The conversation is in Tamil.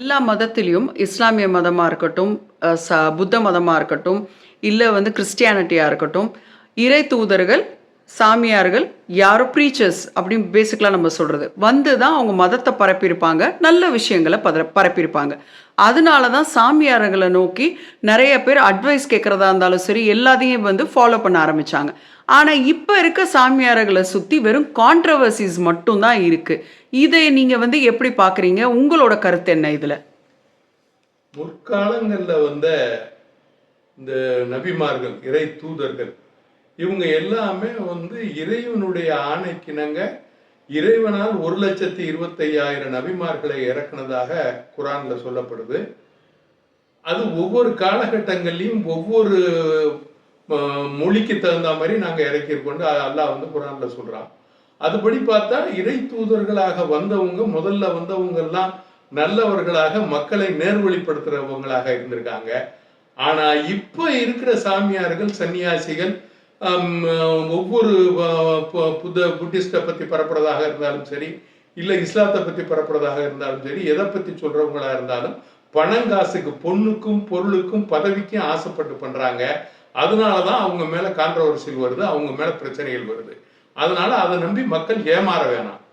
எல்லா மதத்திலையும் இஸ்லாமிய மதமாக இருக்கட்டும், ச புத்த மதமாக இருக்கட்டும், இல்லை வந்து கிறிஸ்டியானிட்டியாக இருக்கட்டும், இறை தூதர்கள், சாமியார்கள், யாரோ ப்ரீச்சர்ஸ் அப்படின்னு பேசிக்கலாக நம்ம சொல்கிறது வந்து தான் அவங்க மதத்தை பரப்பியிருப்பாங்க. நல்ல விஷயங்களை பதர பரப்பியிருப்பாங்க. அதனால தான் சாமியார்களை நோக்கி நிறைய பேர் அட்வைஸ் கேட்குறதா இருந்தாலும் சரி, எல்லாத்தையும் வந்து ஃபாலோ பண்ண ஆரம்பிச்சாங்க. ஆனால் இப்போ இருக்க சாமியாரர்களை சுற்றி வெறும் கான்ட்ரவர்சிஸ் மட்டும் தான் இதை நீங்கள் வந்து எப்படி பார்க்குறீங்க? உங்களோட கருத்து என்ன இதில் முற்காலங்களில் வந்த இந்த நபிமார்கள், இறை தூதர்கள், இவங்க எல்லாமே வந்து இறைவனுடைய ஆணைக்கிணங்க இறைவனால் 1,25,000 நபிமார்களை இறக்குனதாக குரான்ல சொல்லப்படுது. அது ஒவ்வொரு காலகட்டங்கள்லையும் ஒவ்வொரு ம மொழிக்கு தகுந்தா மாதிரி நாங்கள் இறக்கியிருக்கோம்னு அல்லாஹ் வந்து குரான்ல சொல்றான். அதுபடி பார்த்தா இறை தூதர்களாக வந்தவங்க முதல்ல வந்தவங்கலாம் நல்லவர்களாக மக்களை நேர்வழிப்படுத்துறவங்களாக இருந்திருக்காங்க. ஆனா, இப்ப இருக்கிற சாமியார்கள், சன்னியாசிகள் ஒவ்வொரு வ ப புத்த புத்திஸ்ட பத்தி பரப்புறதாக இருந்தாலும் சரி, இல்லை இஸ்லாத்தை பற்றி பரப்புறதாக இருந்தாலும் சரி, எதை பற்றி சொல்கிறவங்களாக இருந்தாலும், பணம் காசுக்கு பொண்ணுக்கும், பொருளுக்கும், பதவிக்கும் ஆசைப்பட்டு பண்ணுறாங்க அதனால தான் அவங்க மேலே கான்ட்ரோவர்சிகள் வருது. அவங்க மேலே பிரச்சனைகள் வருது. அதனால அதை நம்பி மக்கள் ஏமாற வேணாம்.